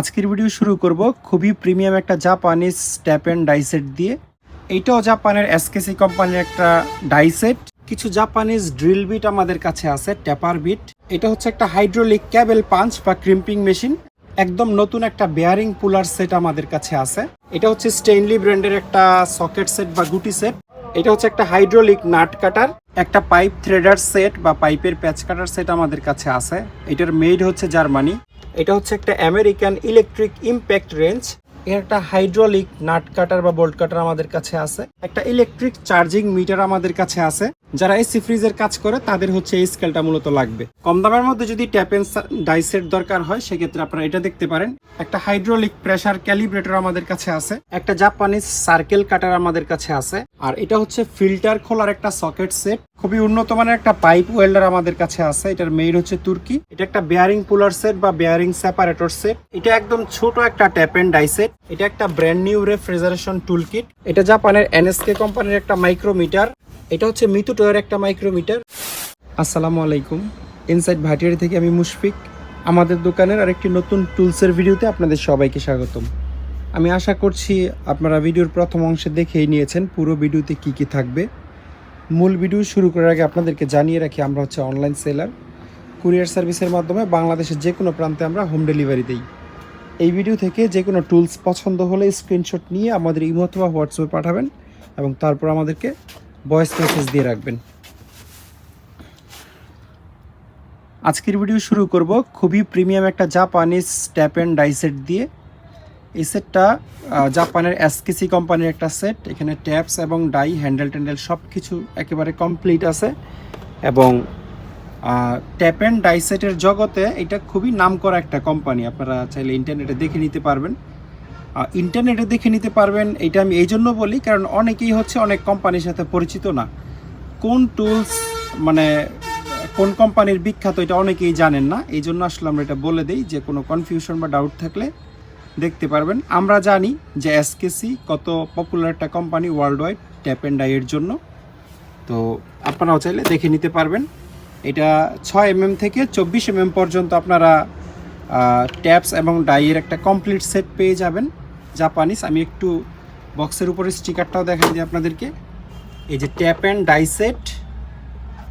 আজকের ভিডিও শুরু করব খুবই প্রিমিয়াম একটা জাপানিজ স্ট্যাপ অ্যান্ড ডাইসেট দিয়ে। এইটাও জাপানের এসকেসি কোম্পানির একটা ডাইসেট কিছু জাপানিজ ড্রিল বিট আমাদের কাছে আছে ট্যাপার বিট এটা হচ্ছে একটা হাইড্রোলিক ক্যাবেল পাঞ্চ বা ক্রিম্পিং মেশিন একদম নতুন একটা বেয়ারিং পুলার সেট আমাদের কাছে আছে। এটা হচ্ছে স্টেইনলি ব্র্যান্ডের একটা সকেট সেট বা গুটি সেট এটা হচ্ছে একটা হাইড্রোলিক নাট কাটার একটা পাইপ থ্রেডার সেট বা পাইপের প্যাচ কাটার সেট আমাদের কাছে আছে। এটার মেড হচ্ছে জার্মানি এটা হচ্ছে একটা আমেরিকান ইলেকট্রিক ইম্প্যাক্ট রেঞ্জ এর একটা হাইড্রোলিক নাট কাটার বা বোল্ট কাটার আমাদের কাছে আছে। একটা ইলেকট্রিক চার্জিং মিটার আমাদের কাছে আছে। যারা এসি ফ্রিজের কাজ করে, তাদের হচ্ছে এই স্কেলটা মূলত লাগবে। কম দামের মধ্যে যদি ট্যাপ ডাইসেট দরকার হয়, সেক্ষেত্রে আপনারা এটা দেখতে পারেন। একটা হাইড্রোলিক প্রেসার ক্যালিব্রেটর আমাদের কাছে আছে, একটা জাপানিজ সার্কেল কাটার আমাদের কাছে আছে, আর এটা হচ্ছে ফিল্টার খোলার একটা সকেট সেট খুবই উন্নত মানের একটা পাইপ ওয়েল্ডার আমাদের কাছে আছে, এটার মেইন হচ্ছে তুর্কি। এটা একটা বেয়ারিং পুলার সেট বা বেয়ারিং সেপারেটর সেট এটা একদম ছোট একটা ট্যাপ এন্ড ডাইসেট এটা একটা brand new refrigeration tool kit এটা জাপানের এনএসকে কোম্পানির একটা মাইক্রোমিটার এটা হচ্ছে মিতুটোয়ের একটা মাইক্রোমিটার। আসসালামু আলাইকুম। ইনসাইড ভাটিয়ারি থেকে আমি মুশফিক। আমাদের দোকানের আরেকটি নতুন টুলসের ভিডিওতে আপনাদের সবাইকে স্বাগতম। আমি আশা করছি আপনারা ভিডিওর প্রথম অংশে দেখেই নিয়েছেন পুরো ভিডিওতে কি কি থাকবে। মূল ভিডিও শুরু করার আগে আপনাদেরকে জানিয়ে রাখি, আমরা হচ্ছে অনলাইন সেলার কুরিয়ার সার্ভিসের মাধ্যমে বাংলাদেশের যে কোনো প্রান্তে আমরা হোম ডেলিভারি দিই। এই ভিডিও থেকে যে কোনো টুলস পছন্দ হলে স্ক্রিনশট নিয়ে আমাদের ইমো অথবা হোয়াটসঅ্যাপে পাঠাবেন এবং তারপর আমাদেরকে ভয়েস মেসেজ দিয়ে রাখবেন। আজকের ভিডিও শুরু করব খুবই প্রিমিয়াম একটা জাপানিজ ট্যাপ অ্যান্ড ডাইসেট দিয়ে। এই সেটটা জাপানের এসকেসি কোম্পানির একটা সেট এখানে ট্যাপস এবং ডাই হ্যান্ডেল ট্যান্ডেল সব কিছু একেবারে কমপ্লিট আছে। এবং ট্যাপ অ্যান্ড ডাই সেটের জগতে এটা খুবই নামকরা একটা কোম্পানি আপনারা চাইলে ইন্টারনেটে দেখে নিতে পারবেন। ইন্টারনেটে দেখে নিতে পারবেন, এটা আমি এই জন্য বলি, কারণ অনেকেই হচ্ছে অনেক কোম্পানির সাথে পরিচিত না। কোন টুলস মানে কোন কোম্পানির বিখ্যাত এটা অনেকেই জানেন না, এই জন্য আসলে আমরা এটা বলে দিই, যে কোনো কনফিউশন বা ডাউট থাকলে দেখতে পারবেন। আমরা জানি যে এসকেসি কত পপুলার একটা company world wide tap and ডাইয়ের জন্য। তো আপনারাও চাইলে দেখে নিতে পারবেন। এটা ছয় এমএম থেকে চব্বিশ এমএম পর্যন্ত আপনারা ট্যাপস এবং ডাইয়ের একটা কমপ্লিট সেট পেয়ে যাবেন। জাপানিজ, আমি একটু বক্সের উপরে স্টিকারটাও দেখাই দিই আপনাদেরকে। এই যে ট্যাপ অ্যান্ড ডাইসেট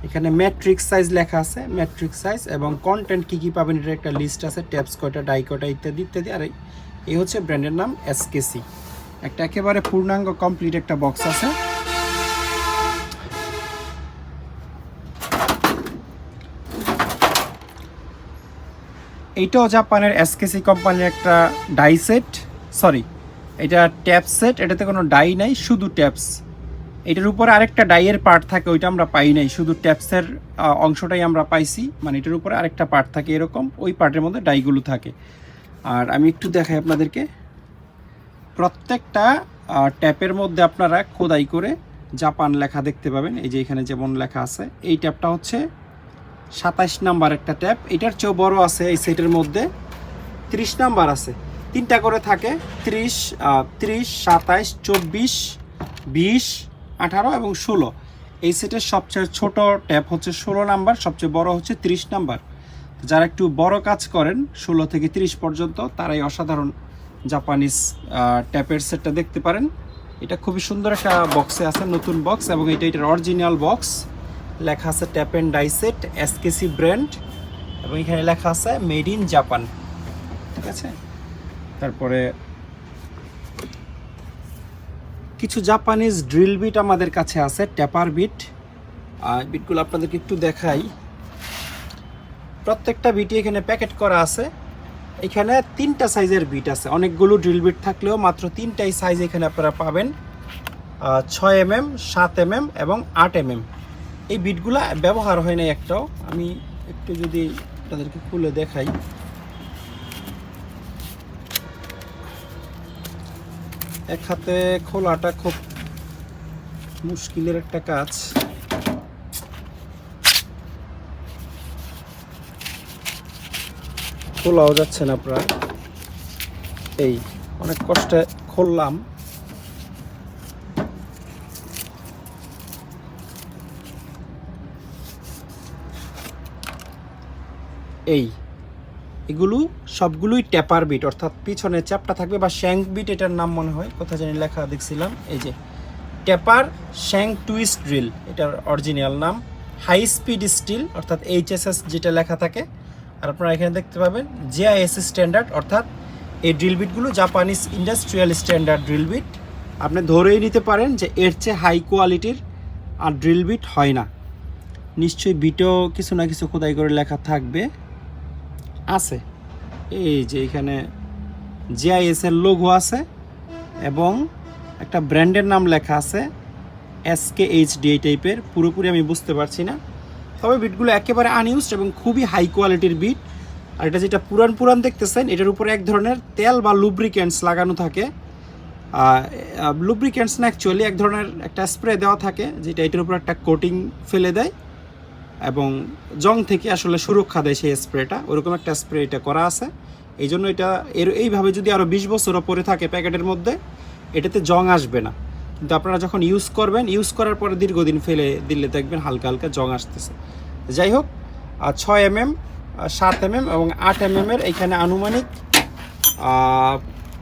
এখানে ম্যাট্রিক্স সাইজ লেখা আছে ম্যাট্রিক্স সাইজ এবং কন্টেন্ট কী কী পাবেন এটার একটা লিস্ট আছে ট্যাপস কয়টা ডাই কয়টা ইত্যাদি ইত্যাদি। আর এই- এই হচ্ছে ব্র্যান্ডের নাম এসকেসি একটা একেবারে পূর্ণাঙ্গ কমপ্লিট একটা বক্স আছে। এইটাও জাপানের এসকেসি কোম্পানির একটা ডাইসেট সরি এটা ট্যাপ সেট এটাতে কোনো ডাই নাই, শুধু ট্যাপস এটার উপরে আরেকটা ডাইয়ের পার্ট থাকে, ওইটা আমরা পাই নাই। শুধু ট্যাপসের অংশটাই আমরা পাইছি মানে এটার উপরে আরেকটা পার্ট থাকে এরকম, ওই পার্টের মধ্যে ডাইগুলো থাকে। আর আমি একটু দেখাই আপনাদেরকে। প্রত্যেকটা ট্যাপের মধ্যে আপনারা খোদাই করে জাপান লেখা দেখতে পাবেন। এই যে এখানে যেমন লেখা আছে, এই ট্যাপটা হচ্ছে সাতাইশ নাম্বার একটা ট্যাপ এটার চেয়েও বড় আছে এই সেটের মধ্যে, ত্রিশ নাম্বার আছে। তিনটা করে থাকে, ত্রিশ ত্রিশ, সাতাইশ, চব্বিশ, বিশ, আঠারো এবং ষোলো। এই সেটের সবচেয়ে ছোট ট্যাপ হচ্ছে ষোলো নাম্বার, সবচেয়ে বড় হচ্ছে ত্রিশ নাম্বার। যারা একটু বড় কাজ করেন, ষোলো থেকে তিরিশ পর্যন্ত, তারাই অসাধারণ জাপানিজ ট্যাপের সেটটা দেখতে পারেন। এটা খুবই সুন্দর একটা বক্সে আছে, নতুন বক্স এবং এটা এটার অরিজিনাল বক্স। লেখা আছে tap and die set SKC brand এবং এখানে লেখা আছে মেড ইন জাপান ঠিক আছে? তারপরে কিছু জাপানিজ ড্রিল বিট আমাদের কাছে আছে ট্যাপার বিট আর বিটগুলো আপনাদেরকে একটু দেখাই। প্রত্যেকটা বিটই এখানে প্যাকেট করা আছে। এখানে তিনটা সাইজের বিট আছে। অনেকগুলো ড্রিল বিট থাকলেও মাত্র তিনটাই সাইজ এখানে আপনারা পাবেন। ছয় এম এম সাত এম এম এবং আট এম এম এই বিটগুলো ব্যবহার হয় না একটাও। আমি একটু যদি আপনাদেরকে খুলে দেখাই। এক হাতে খোলাটা খুব মুশকিলের একটা কাজ। খোলাও যাচ্ছে না প্রায়। এই, অনেক কষ্টে খুললাম। এই এগুলো সবগুলোই ট্যাপার বিট অর্থাৎ পিছনে চ্যাপটা থাকবে বা শ্যাঙ্ক বিট এটার নাম মনে হয় কোথায় জানি লেখা দেখছিলাম, এই যে ট্যাপার শ্যাঙ্ক টুইস্ট ড্রিল এটার অরিজিনাল নাম হাই স্পিড স্টিল অর্থাৎ এইচএসএস যেটা লেখা থাকে, আর আপনারা এখানে দেখতে পাবেন জেআইএস স্ট্যান্ডার্ড অর্থাৎ এই drill বিটগুলো Japanese industrial standard drill bit আপনি ধরেই নিতে পারেন যে এর চেয়ে হাই কোয়ালিটির আর ড্রিল বিট হয় না। নিশ্চয়ই বিটও কিছু না কিছু খোদাই করে লেখা থাকবে। আছে। এই যে এখানে জিআইএস এর লোগো আছে এবং একটা ব্র্যান্ডের নাম লেখা আছে এসকে এইচডি এই টাইপের পুরোপুরি আমি বুঝতে পারছি না। তবে বিটগুলো একেবারে আনইউজড এবং খুবই হাই কোয়ালিটির বিট আর এটা যেটা পুরান পুরান দেখতেছেন, এটার উপরে এক ধরনের তেল বা লুব্রিকেন্টস লাগানো থাকে। লুব্রিকেন্টস না অ্যাকচুয়ালি এক ধরনের একটা স্প্রে দেওয়া থাকে, যেটা এটার উপর একটা কোটিং ফেলে দেয়। এবং জং থেকে আসলে সুরক্ষা দেয় সেই স্প্রেটা। ওরকম একটা স্প্রে এটা করা আছে। এই জন্য এটা, এর এইভাবে যদি আরও বিশ বছরও পরে থাকে প্যাকেটের মধ্যে, এটাতে জং আসবে না। কিন্তু আপনারা যখন ইউজ করবেন ইউজ করার পরে দীর্ঘদিন ফেলে দিলে দেখবেন হালকা হালকা জং আসতেছে। যাই হোক ছয় এম এম সাত এম এম এবং আট এম এম এর এখানে আনুমানিক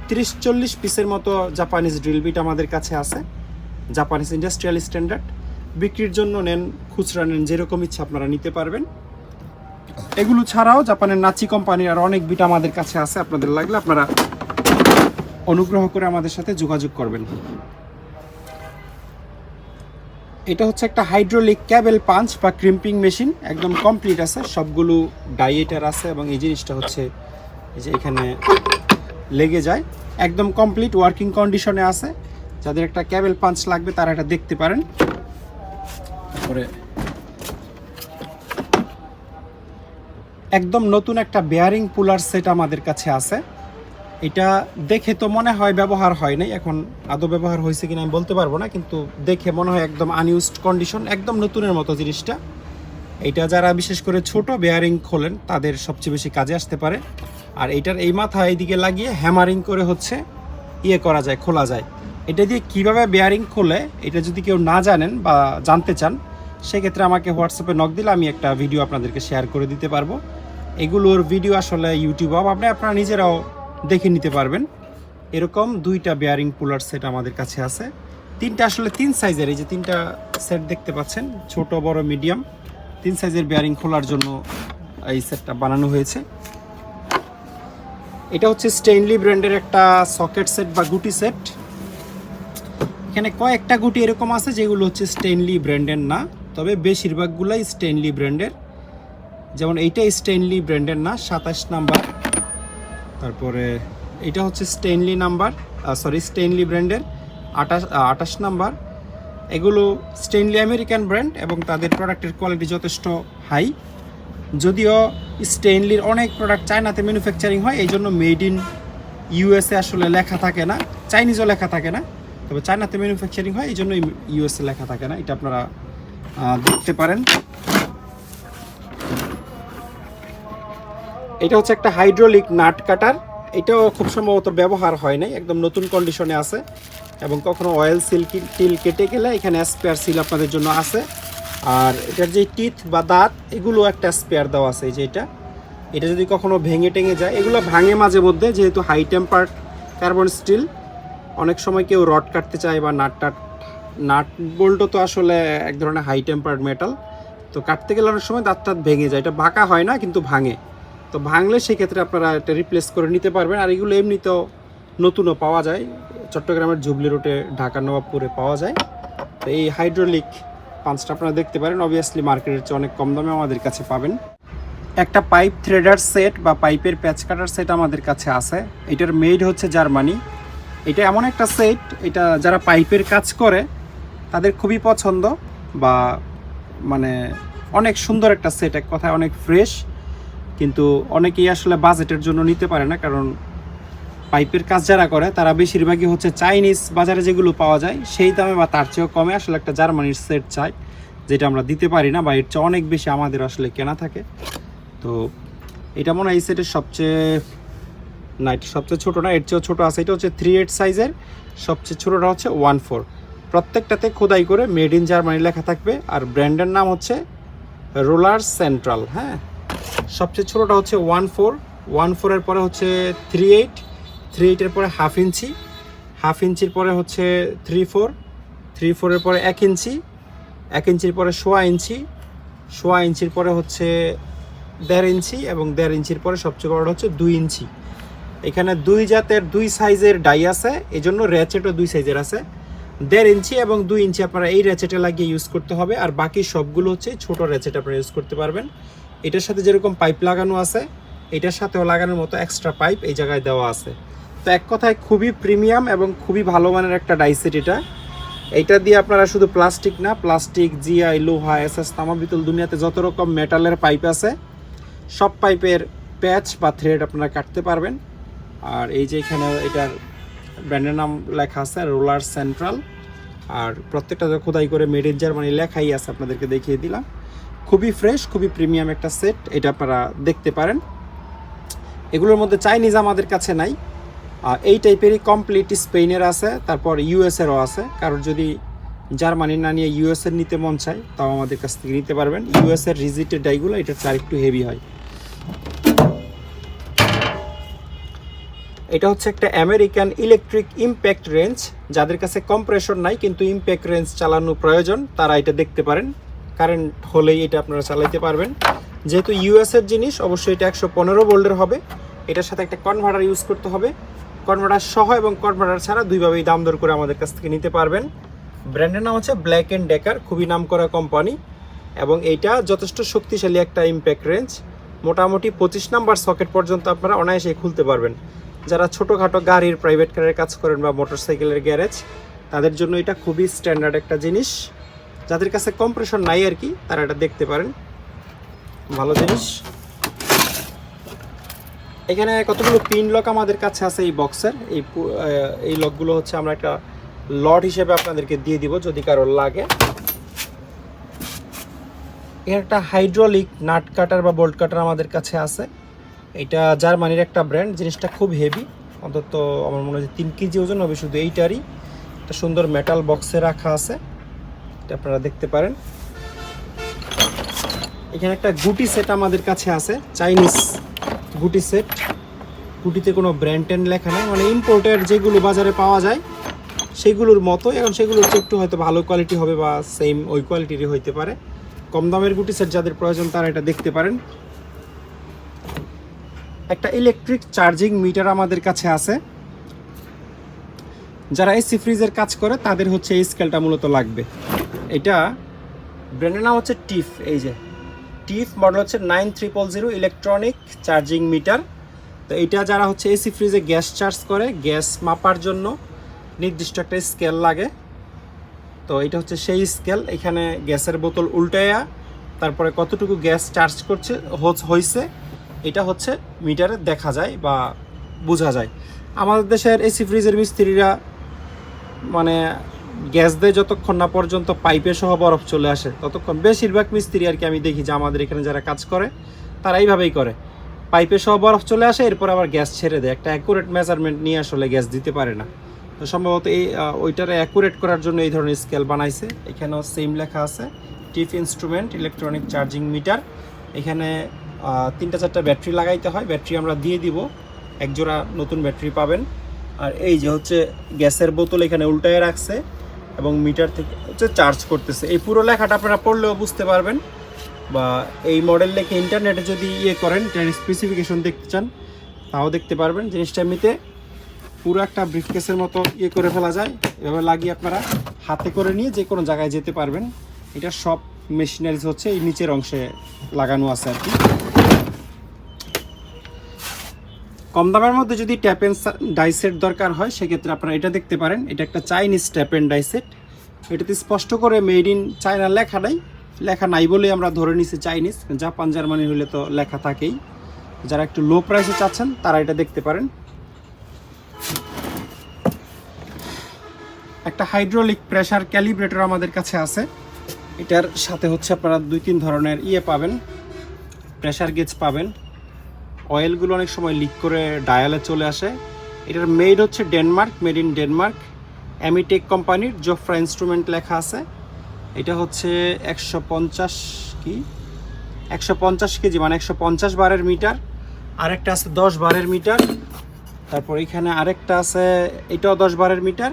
তিরিশ চল্লিশ পিসের মতো জাপানিজ ড্রিল বিট আমাদের কাছে আছে। জাপানিজ ইন্ডাস্ট্রিয়াল স্ট্যান্ডার্ড বিক্রির জন্য নেন, খুচরা নেন, যেরকম ইচ্ছা আপনারা নিতে পারবেন। এগুলো ছাড়াও জাপানের নাচি কোম্পানির আর অনেক বিট আমাদের কাছে আছে। আপনাদের লাগলে আপনারা অনুগ্রহ করে আমাদের সাথে যোগাযোগ করবেন। এটা হচ্ছে একটা হাইড্রোলিক ক্যাবেল পাঞ্চ বা ক্রিম্পিং মেশিন, একদম কমপ্লিট আছে, সবগুলো ডাইয়েটার আছে এবং এই জিনিসটা হচ্ছে যে এখানে লেগে যায়। একদম কমপ্লিট ওয়ার্কিং কন্ডিশনে আছে। যাদের একটা ক্যাবেল পাঞ্চ লাগবে তারা এটা দেখতে পারেন। তারপরে একদম নতুন একটা বেয়ারিং পুলার সেট আমাদের কাছে আছে। এটা দেখে তো মনে হয় ব্যবহার হয় নাই, এখন আদৌ ব্যবহার হয়েছে কিনা আমি বলতে পারব না, কিন্তু দেখে মনে হয় একদম আনইউজড কন্ডিশন একদম নতুনের মতো জিনিসটা। এটা যারা বিশেষ করে ছোট বেয়ারিং খোলেন, তাদের সবচেয়ে বেশি কাজে আসতে পারে। আর এটার এই মাথা এইদিকে লাগিয়ে হ্যামারিং করে হচ্ছে ইয়ে করা যায়, খোলা যায়। এটা দিয়ে কীভাবে বেয়ারিং খোলে, এটা যদি কেউ না জানেন বা জানতে চান সেক্ষেত্রে আমাকে হোয়াটসঅ্যাপে নক দিলে আমি একটা ভিডিও আপনাদেরকে শেয়ার করে দিতে পারব। এগুলোর ভিডিও আসলে ইউটিউবে আপনি আপনারা নিজেরাও দেখে নিতে পারবেন। এরকম দুইটা বেয়ারিং পুলার সেট আমাদের কাছে আছে। তিনটা আসলে তিন সাইজের এই যে তিনটা সেট দেখতে পাচ্ছেন, ছোট, বড় মিডিয়াম তিন সাইজের বেয়ারিং খোলার জন্য এই সেটটা বানানো হয়েছে। এটা হচ্ছে স্টেইনলি ব্র্যান্ডের একটা সকেট সেট বা গুটি সেট এখানে কয়েকটা গুটি এরকম আছে, যেগুলো হচ্ছে স্টেইনলি ব্র্যান্ডের না। তবে বেশিরভাগগুলাই স্টেনলি ব্র্যান্ডের যেমন এইটা স্টেনলি ব্র্যান্ডের না, সাতাশ নাম্বার। তারপরে এটা হচ্ছে স্টেনলি নাম্বার সরি স্টেইনলি ব্র্যান্ডের আঠাশ আঠাশ নাম্বার। এগুলো স্টেনলি আমেরিকান ব্র্যান্ড এবং তাদের প্রোডাক্টের কোয়ালিটি যথেষ্ট হাই যদিও স্টেনলির অনেক প্রোডাক্ট চায়নাতে ম্যানুফ্যাকচারিং হয় এই জন্য মেড ইন ইউএসএ আসলে লেখা থাকে না। চাইনিজও লেখা থাকে না। তবে চায়নাতে ম্যানুফ্যাকচারিং হয় এই জন্য ইউএসএ লেখা থাকে না। এটা আপনারা দেখতে পারেন। এটা হচ্ছে একটা হাইড্রোলিক নাট কাটার। এটাও খুব সম্ভবত ব্যবহার হয় নাই, একদম নতুন কন্ডিশনে আছে এবং কখনো অয়েল সিল টিল কেটে গেলে এখানে স্পেয়ার সিল আপনাদের জন্য আছে। আর এটার যে টিথ বা দাঁত, এগুলো একটা স্পেয়ার দেওয়া আছে এই যে এটা। এটা যদি কখনো ভেঙে টেঙে যায়, এগুলো ভাঙে মাঝে মধ্যে, যেহেতু হাই টেম্পার কার্বন স্টিল অনেক সময় কেউ রড কাটতে চায় বা নাট টাট নাট বোল্টও তো আসলে এক ধরনের হাই টেম্পার্ড মেটাল তো কাটতে গেলে অনেক সময় দাঁত টাত ভেঙে যায়। এটা বাঁকা হয় না, কিন্তু ভাঙে। তো ভাঙলে সেক্ষেত্রে আপনারা এটা রিপ্লেস করে নিতে পারবেন। আর এগুলো এমনিতেও নতুনও পাওয়া যায়। চট্টগ্রামের জুবলি রোডে ঢাকা, নবাবপুরে পাওয়া যায়। তো এই হাইড্রোলিক পাঁচটা আপনারা দেখতে পারেন। অবভিয়াসলি মার্কেটের চেয়ে অনেক কম দামে আমাদের কাছে পাবেন। একটা পাইপ থ্রেডার সেট বা পাইপের প্যাচ কাটার সেট আমাদের কাছে আছে। এটার মেড হচ্ছে জার্মানি এটা এমন একটা সেট এটা যারা পাইপের কাজ করে তাদের খুবই পছন্দ বা মানে অনেক সুন্দর একটা সেট এক কথায় অনেক ফ্রেশ কিন্তু অনেকেই আসলে বাজেটের জন্য নিতে পারে না, কারণ পাইপের কাজ যারা করে, তারা বেশিরভাগই হচ্ছে চাইনিজ বাজারে যেগুলো পাওয়া যায়, সেই দামে বা তার চেয়েও কমে আসলে একটা জার্মানির সেট চাই, যেটা আমরা দিতে পারি না বা এর চেয়ে অনেক বেশি আমাদের আসলে কেনা থাকে। তো এটা মনে হয় এই সেটের সবচেয়ে, না, এটা সবচেয়ে ছোটো না, এর চেয়েও ছোটো আছে, এটা হচ্ছে থ্রি এইট সাইজের সবচেয়ে ছোটোটা হচ্ছে ওয়ান ফোর প্রত্যেকটাতে খোদাই করে মেড ইন জার্মানি লেখা থাকবে। আর ব্র্যান্ডের নাম হচ্ছে রোলার সেন্ট্রাল হ্যাঁ? সবচেয়ে ছোটোটা হচ্ছে ওয়ান ফোর। ওয়ান ফোরের পরে হচ্ছে থ্রি এইট থ্রি এইটের পরে হাফ ইঞ্চি। হাফ ইঞ্চির পরে হচ্ছে থ্রি ফোর থ্রি ফোরের পরে এক ইঞ্চি। এক ইঞ্চির পরে সোয়া ইঞ্চি। সোয়া ইঞ্চির পরে হচ্ছে দেড় ইঞ্চি এবং দেড় ইঞ্চির পরে সবচেয়ে বড় হচ্ছে দুই ইঞ্চি। এখানে দুই জাতের দুই সাইজের ডাই আছে। এই জন্য র্যাচেটও দুই সাইজের আছে। দেড় ইঞ্চি এবং দুই ইঞ্চি আপনারা এই র্যাচেটে লাগিয়ে ইউজ করতে হবে। আর বাকি সবগুলো হচ্ছে ছোট র্যাচেট আপনারা ইউজ করতে পারবেন। এটার সাথে যেরকম পাইপ লাগানো আছে, এটার সাথেও লাগানোর মতো এক্সট্রা পাইপ এই জায়গায় দেওয়া আছে। তো এক কথায় খুবই প্রিমিয়াম এবং খুবই ভালো মানের একটা ডাইসেট এটা। এটা দিয়ে আপনারা শুধু প্লাস্টিক না প্লাস্টিক জিআই লোহা এস এস তামাবিতুল দুনিয়াতে যত রকম মেটালের পাইপ আছে, সব পাইপের প্যাচ বা থ্রেড আপনারা কাটতে পারবেন। আর এই যে এখানে এটার ব্র্যান্ডের নাম লেখা আছে, রোলার সেন্ট্রাল। আর প্রত্যেকটা খোদাই করে মেড ইন জার্মানি লেখাই আছে, আপনাদেরকে দেখিয়ে দিলাম। খুবই ফ্রেশ খুবই প্রিমিয়াম একটা সেট এটা আপনারা দেখতে পারেন। এগুলোর মধ্যে চাইনিজ আমাদের কাছে নাই। আর এই টাইপেরই কমপ্লিট স্পেনের আছে, তারপর ইউএসেরও আছে। কারোর যদি জার্মানি না নিয়ে ইউএসএর নিতে মন চায়, তাও আমাদের কাছ থেকে নিতে পারবেন। ইউএসের রিজিটেড ডাইগুলো এটা চার একটু হেভি হয়। এটা হচ্ছে একটা আমেরিকান ইলেকট্রিক ইম্প্যাক্ট রেঞ্জ যাদের কাছে কম্প্রেশন নাই, কিন্তু ইম্প্যাক্ট রেঞ্জ চালানো প্রয়োজন, তারা এটা দেখতে পারেন। কারেন্ট হলেই এটা আপনারা চালাইতে পারবেন। যেহেতু ইউএস এর জিনিস, অবশ্যই এটা একশো পনেরো বোল্ডের হবে। এটার সাথে একটা কনভার্টার ইউজ করতে হবে। কনভার্টার সহ এবং কনভার্টার ছাড়া দুইভাবেই দাম দর করে আমাদের কাছ থেকে নিতে পারবেন। ব্র্যান্ডের নাম হচ্ছে ব্ল্যাক অ্যান্ড ডেকার খুবই নাম করা কোম্পানি এবং এইটা যথেষ্ট শক্তিশালী একটা ইম্প্যাক্ট রেঞ্জ মোটামুটি পঁচিশ নাম্বার সকেট পর্যন্ত আপনারা অনায়াসে খুলতে পারবেন। যারা ছোটোখাটো গাড়ির প্রাইভেট কারের কাজ করেন বা মোটরসাইকেলের গ্যারেজ তাদের জন্য এটা খুবই স্ট্যান্ডার্ড একটা জিনিস। যাদের কাছে কম্প্রেশন নাই আর কি, তারা এটা দেখতে পারেন। ভালো জিনিস। এখানে কতগুলো পিন লক আমাদের কাছে আছে এই বক্সের এই এই লকগুলো হচ্ছে আমরা একটা লট হিসেবে আপনাদেরকে দিয়ে দিব যদি কারও লাগে। এর একটা হাইড্রোলিক নাট কাটার বা বোল্ট কাটার আমাদের কাছে আছে। এটা জার্মানির একটা ব্র্যান্ড জিনিসটা খুব হেভি অন্তত আমার মনে হয় তিন কেজি ওজন হবে শুধু এইটারই। একটা সুন্দর মেটাল বক্সে রাখা আছে। এটা আপনারা দেখতে পারেন। এখানে একটা গুটি সেট আমাদের কাছে আছে চাইনিজ গুটি সেট গুটিতে কোনো ব্র্যান্ড ট্যান্ড লেখা নেই। মানে ইম্পোর্টের যেগুলো বাজারে পাওয়া যায়, সেগুলোর মতো এখন সেগুলোর চেয়ে একটু হয়তো ভালো কোয়ালিটি হবে বা সেম ওই কোয়ালিটিরই হইতে পারে। কম দামের গুটি সেট যাদের প্রয়োজন তারা এটা দেখতে পারেন। একটা ইলেকট্রিক চার্জিং মিটার আমাদের কাছে আছে। যারা এসি ফ্রিজের কাজ করে, তাদের হচ্ছে এই স্কেলটা মূলত লাগবে। এটা ব্র্যান্ডের নাম হচ্ছে টিফ, এই যে। টিফ মডেল হচ্ছে nine triple zero electronic charging meter তো এটা যারা হচ্ছে এসি ফ্রিজে গ্যাস চার্জ করে, গ্যাস মাপার জন্য নির্দিষ্ট একটা স্কেল লাগে। তো এটা হচ্ছে সেই স্কেল এখানে গ্যাসের বোতল উল্টাইয়া তারপরে কতটুকু গ্যাস চার্জ করছে হয়েছে এটা হচ্ছে মিটারে দেখা যায় বা বোঝা যায়। আমাদের দেশের এসি ফ্রিজের মিস্ত্রিরা মানে গ্যাস দেয় যতক্ষণ না পর্যন্ত পাইপে সহ বরফ চলে আসে, ততক্ষণ বেশিরভাগ মিস্ত্রি আর কি আমি দেখি যে আমাদের এখানে যারা কাজ করে, তারা এইভাবেই করে। পাইপে সহ বরফ চলে আসে, এরপর আবার গ্যাস ছেড়ে দেয়। একটা অ্যাকুরেট মেজারমেন্ট নিয়ে আসলে গ্যাস দিতে পারে না। তো সম্ভবত এই ওইটারে অ্যাকুরেট করার জন্য এই ধরনের স্কেল বানাইছে। এখানেও সেম লেখা আছে, TIF instrument electronic charging meter এখানে তিনটা চারটা ব্যাটারি লাগাইতে হয়। ব্যাটারি আমরা দিয়ে দিব। এক জোড়া নতুন ব্যাটারি পাবেন। আর এই যে হচ্ছে গ্যাসের বোতল এখানে উল্টায় রাখছে এবং মিটার থেকে হচ্ছে চার্জ করতেছে। এই পুরো লেখাটা আপনারা পড়লেও বুঝতে পারবেন বা এই মডেল লেখে ইন্টারনেটে যদি ইয়ে করেন, এটার স্পেসিফিকেশন দেখতে চান, তাও দেখতে পারবেন। জিনিসটা এমনিতে পুরো একটা ব্রিফকেসের মতো ইয়ে করে ফেলা যায়। এভাবে লাগিয়ে আপনারা হাতে করে নিয়ে যে কোনো জায়গায় যেতে পারবেন। এটা সব মেশিনারিজ হচ্ছে এই নিচের অংশে লাগানো আছে আর কি। কম দামের মধ্যে যদি ট্যাপ এন্ড ডাইসেট দরকার হয়, সেক্ষেত্রে আপনারা এটা দেখতে পারেন। এটা একটা চাইনিজ ট্যাপ এন্ড ডাইসেট এটাতে স্পষ্ট করে মেড ইন চায়না লেখা নাই। লেখা নাই বলেই আমরা ধরে নিছি চাইনিজ জাপান জার্মানি হলে তো লেখা থাকেই। যারা একটু লো প্রাইসে চাচ্ছেন, তারা এটা দেখতে পারেন। একটা হাইড্রোলিক প্রেশার ক্যালিব্রেটর আমাদের কাছে আছে। এটার সাথে হচ্ছে আপনারা দুই তিন ধরনের ইয়ে পাবেন। প্রেশার গেজ পাবেন। অয়েলগুলো অনেক সময় লিক করে ডায়ালে চলে আসে। এটার মেড হচ্ছে Denmark made in Denmark Ametek কোম্পানির জোফ্রা ইনস্ট্রুমেন্ট লেখা আছে। এটা হচ্ছে একশো পঞ্চাশ কি? একশো পঞ্চাশ কেজি মানে একশো পঞ্চাশ বারের মিটার, আরেকটা আছে দশ বারের মিটার, তারপর এখানে আরেকটা আছে, এটাও দশ বারের মিটার,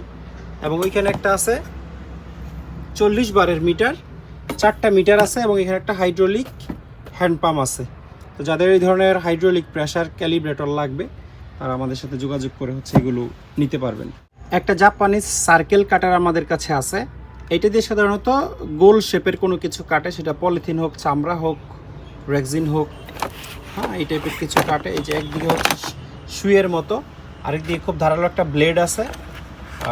এবং ওইখানে একটা আছে চল্লিশ বারের মিটার, চারটা মিটার আছে, এবং এখানে একটা হাইড্রোলিক হ্যান্ড পাম্প আছে। তো যাদের এই ধরনের হাইড্রোলিক প্রেশার ক্যালিব্রেটর লাগবে, তারা আমাদের সাথে যোগাযোগ করে হচ্ছে এগুলো নিতে পারবেন। একটা জাপানিজ সার্কেল কাটার আমাদের কাছে আছে। এটা দিয়ে সাধারণত গোল শেপের কোনো কিছু কাটে, সেটা পলিথিন হোক, চামড়া হোক রেক্সিন হোক হ্যাঁ এই টাইপের কিছু কাটে। এই যে একদিকে হচ্ছে শুয়ের মতো আরেক আরেকদিকে খুব ধারালো একটা ব্লেড আছে।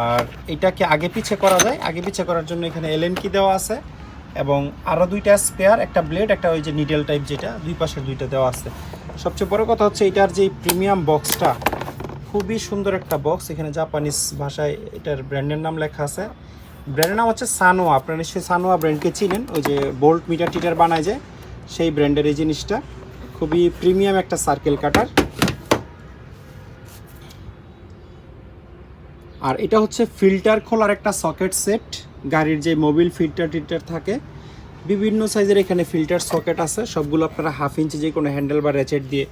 আর এটাকে আগে পিছে করা যায়। আগে পিছে করার জন্য এখানে এলএন কি দেওয়া আছে। এবং আরও দুইটা স্পেয়ার একটা ব্লেড একটা ওই যে নিডেল টাইপ যেটা, দুই পাশের দুইটা দেওয়া আছে। সবচেয়ে বড় কথা হচ্ছে এটার যে প্রিমিয়াম বক্সটা খুবই সুন্দর একটা বক্স এখানে জাপানিজ ভাষায় এটার ব্র্যান্ডের নাম লেখা আছে। ব্র্যান্ডের নাম হচ্ছে সানোয়া আপনারা নিশ্চয়ই সানোয়া ব্র্যান্ডকে চিনেন, ওই যে বোল্ট মিটার টিটার বানায় যে, সেই ব্র্যান্ডের এই জিনিসটা। খুবই প্রিমিয়াম একটা সার্কেল কাটার আর এটা হচ্ছে ফিল্টার খোলার একটা সকেট সেট গাড়ির যে মোবিল ফিল্টার টিল্টার থাকে, বিভিন্ন সাইজের এখানে ফিল্টার সকেট আছে, সবগুলো আপনারা হাফ ইঞ্চি যে কোনো হ্যান্ডেল বা রেচেট দিয়ে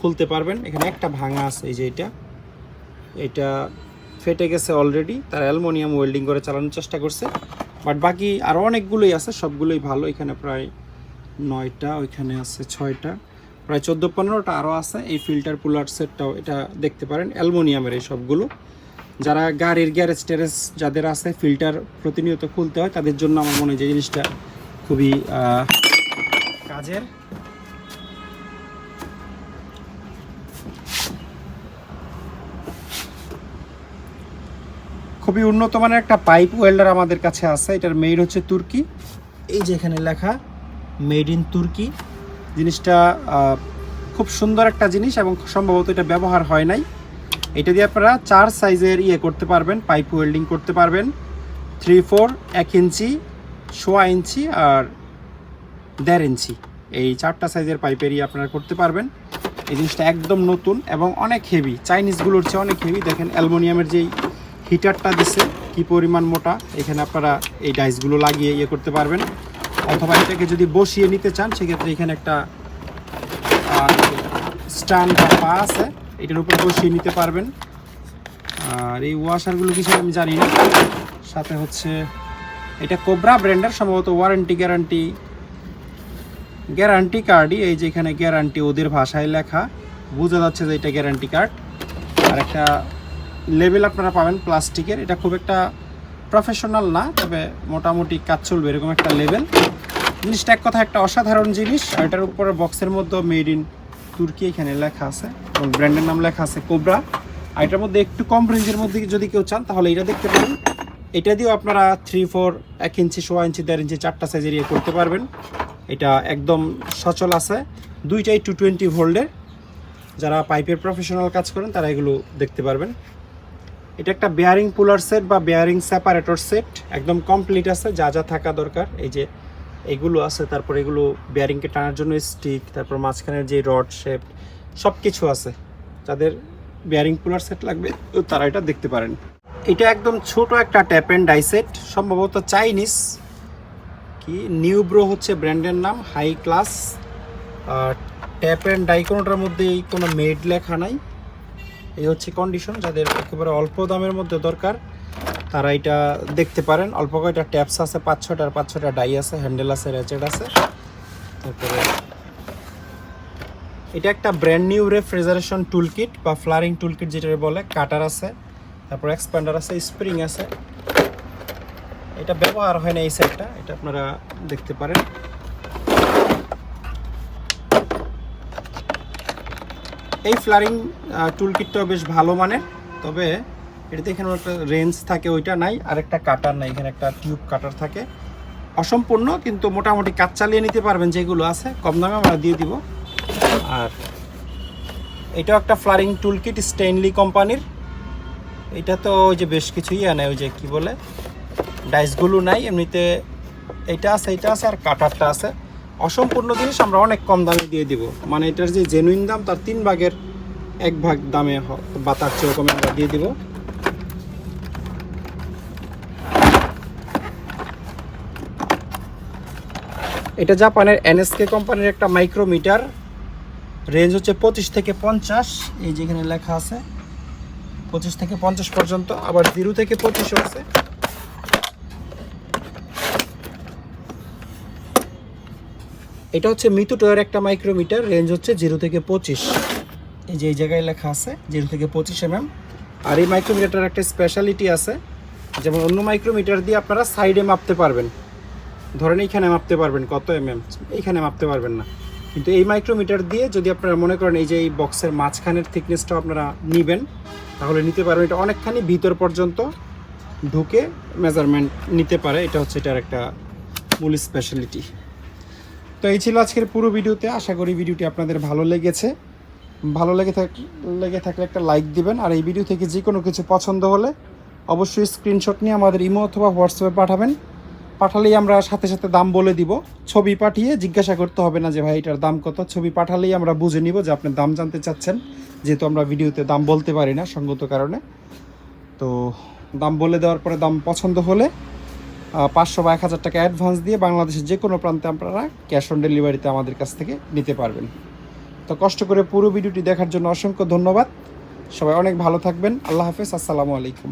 খুলতে পারবেন। এখানে একটা ভাঙা আছে, এই যে এটা। এটা ফেটে গেছে অলরেডি তার অ্যালমোনিয়াম ওয়েল্ডিং করে চালানোর চেষ্টা করছে। বাট বাকি আরও অনেকগুলোই আছে, সবগুলোই ভালো। এখানে প্রায় নয়টা, ওইখানে আছে ছয়টা। প্রায় চোদ্দ, পনেরোটা আরও আছে। এই ফিল্টার পুলার সেটটাও এটা দেখতে পারেন, অ্যালমোনিয়ামের এই সবগুলো। যারা গাড়ির গ্যারেজ ট্যারেজ যাদের আছে ফিল্টার প্রতিনিয়ত খুলতে হয়, তাদের জন্য আমার মনে হয় যে জিনিসটা খুবই কাজের। খুবই উন্নত মানের একটা পাইপ ওয়েল্ডার আমাদের কাছে আছে, এটার মেড হচ্ছে তুর্কি। এই যে এখানে লেখা মেড ইন তুর্কি জিনিসটা খুব সুন্দর একটা জিনিস এবং সম্ভবত এটা ব্যবহার হয় নাই। এটা দিয়ে আপনারা চার সাইজের ইয়ে করতে পারবেন, পাইপ ওয়েল্ডিং করতে পারবেন। থ্রি ফোর এক ইঞ্চি, সোয়া ইঞ্চি আর দেড় ইঞ্চি। এই চারটা সাইজের পাইপের ইয়ে আপনারা করতে পারবেন। এই জিনিসটা একদম নতুন এবং অনেক হেভি চাইনিজগুলোর চেয়ে অনেক হেভি দেখেন, অ্যালমোনিয়ামের যেই হিটারটা দিছে, কি পরিমাণ মোটা, এখানে আপনারা এই ডাইসগুলো লাগিয়ে ইয়ে করতে পারবেন। অথবা এটাকে যদি বসিয়ে নিতে চান, সেক্ষেত্রে এখানে একটা স্ট্যান্ড বা পা আছে। এটার উপর বসিয়ে নিতে পারবেন। আর এই ওয়াশারগুলো কিছু আমি জানি না। সাথে হচ্ছে, এটা কোবরা ব্র্যান্ডের সম্ভবত ওয়ারেন্টি গ্যারান্টি গ্যারান্টি কার্ডই এই যে এখানে গ্যারান্টি ওদের ভাষায় লেখা, বোঝা যাচ্ছে যে এটা গ্যারান্টি কার্ড আর একটা লেভেল আপনারা পাবেন, প্লাস্টিকের। এটা খুব একটা প্রফেশনাল না, তবে মোটামুটি কাজ চলবে, এরকম একটা লেভেল জিনিসটা এক কথা একটা অসাধারণ জিনিস, আর এটার উপরে বক্সের মধ্যে মেড ইন তুর্কি এখানে লেখা আছে, এবং ব্র্যান্ডের নাম লেখা আছে কোবরা। আর এটার মধ্যে একটু কম রেঞ্জের মধ্যে যদি কেউ চান, তাহলে এটা দেখতে পারেন। এটা দিয়েও আপনারা থ্রি ফোর এক ইঞ্চি, সোয়া ইঞ্চি, দেড় ইঞ্চি, চারটা সাইজের ইয়ে করতে পারবেন। এটা একদম সচল আছে। দুইটাই টু টোয়েন্টি ভোল্টের যারা পাইপের প্রফেশনাল কাজ করেন, তারা এগুলো দেখতে পারবেন। এটা একটা বেয়ারিং পুলার সেট বা বেয়ারিং সেপারেটর সেট একদম কমপ্লিট আছে, যা যা থাকা দরকার। এই যে এগুলো আছে, তারপর এগুলো বেয়ারিংকে টানার জন্য স্টিক তারপর মাঝখানের যে রড শেপ সব কিছু আছে। যাদের বেয়ারিং পুলার সেট লাগবে তারা এটা দেখতে পারেন। এটা একদম ছোট একটা ট্যাপ অ্যান্ড ডাই সেট সম্ভবত চাইনিজ কি? নিউ ব্রো হচ্ছে ব্র্যান্ডের নাম high class tap and die কোনোটার মধ্যেই কোনো মেড লেখা নাই। এই হচ্ছে কন্ডিশন যাদের একেবারে অল্প দামের মধ্যে দরকার। তারা এটা দেখতে পারেন। অল্প কয়টা ট্যাপস আছে, পাঁচ ছটার পাঁচ ছটা ডাই আছে, হ্যান্ডেল আছে রেচেট আছে। তারপরে এটা একটা brand new refrigeration tool kit বা ফ্লারিং টুলকিট যেটা বলে, কাটার আছে, তারপর এক্সপ্যান্ডার আছে, স্প্রিং আছে। এটা ব্যবহার হয় না এই সেটটা এটা আপনারা দেখতে পারেন। এই ফ্লারিং টুলকিটটাও বেশ ভালো মানের, তবে এটাতে এখানে একটা রেঞ্জ থাকে, ওইটা নাই আর একটা কাটার নাই, এখানে একটা টিউব কাটার থাকে। অসম্পূর্ণ, কিন্তু মোটামুটি কাজ চালিয়ে নিতে পারবেন যেগুলো আছে, কম দামে আমরা দিয়ে দিব। আর এটাও একটা ফ্লারিং টুলকিট স্টেনলি কোম্পানির। এটা তো ওই যে বেশ কিছুই আনে ওই যে কি বলে ডাইসগুলো নাই, এমনিতে এটা আছে এটা আছে, আর কাটারটা আছে। অসম্পূর্ণ জিনিস আমরা অনেক কম দামে দিয়ে দিব। মানে এটার যে জেনুইন দাম, তার তিন ভাগের এক ভাগ দামে বা তার চেয়েও কমে আমরা দিয়ে দিব। এটা জাপানের এনএসকে কোম্পানির একটা মাইক্রোমিটার। রেঞ্জ হচ্ছে পঁচিশ থেকে পঞ্চাশ, এই যেখানে লেখা আছে। পঁচিশ থেকে পঞ্চাশ পর্যন্ত, আবার জিরো থেকে পঁচিশও আছে। এটা হচ্ছে মিতু টয়ের একটা মাইক্রোমিটার রেঞ্জ হচ্ছে জিরো থেকে পঁচিশ। এই যে এই জায়গায় লেখা আছে, জিরো থেকে পঁচিশ এম আর এই মাইক্রোমিটার একটা স্পেশালিটি আছে, যেমন অন্য মাইক্রোমিটার দিয়ে আপনারা সাইডে মাপতে পারবেন। ধরেন এইখানে মাপতে পারবেন কত এম এম এইখানে মাপতে পারবেন না। কিন্তু এই মাইক্রোমিটার দিয়ে যদি আপনারা মনে করেন এই যে এই বক্সের মাঝখানের থিকনেসটা আপনারা নেবেন, তাহলে নিতে পারবেন। এটা অনেকখানি ভিতর পর্যন্ত ঢুকে মেজারমেন্ট নিতে পারে। এটা হচ্ছে এটার একটা মূল স্পেশালিটি তো এই ছিল আজকের পুরো ভিডিওতে। আশা করি ভিডিওটি আপনাদের ভালো লেগেছে। ভালো লেগে থাক, লেগে থাকলে একটা লাইক দিবেন। আর এই ভিডিও থেকে যে কোনো কিছু পছন্দ হলে অবশ্যই স্ক্রিনশট নিয়ে আমাদের ইমো অথবা হোয়াটসঅ্যাপে পাঠাবেন। পাঠালেই আমরা সাথে সাথে দাম বলে দিব। ছবি পাঠিয়ে জিজ্ঞাসা করতে হবে না যে, ভাই, এটার দাম কত? ছবি পাঠালেই আমরা বুঝে নিব যে, আপনি দাম জানতে চাচ্ছেন। যেহেতু আমরা ভিডিওতে দাম বলতে পারি না সঙ্গত কারণে। তো দাম বলে দেওয়ার পরে দাম পছন্দ হলে পাঁচশো বা এক হাজার টাকা অ্যাডভান্স দিয়ে বাংলাদেশের যে কোনো প্রান্তে আপনারা ক্যাশ অন ডেলিভারিতে আমাদের কাছ থেকে নিতে পারবেন। তো কষ্ট করে পুরো ভিডিওটি দেখার জন্য অসংখ্য ধন্যবাদ। সবাই অনেক ভালো থাকবেন। আল্লাহ হাফেজ। আসসালামু আলাইকুম।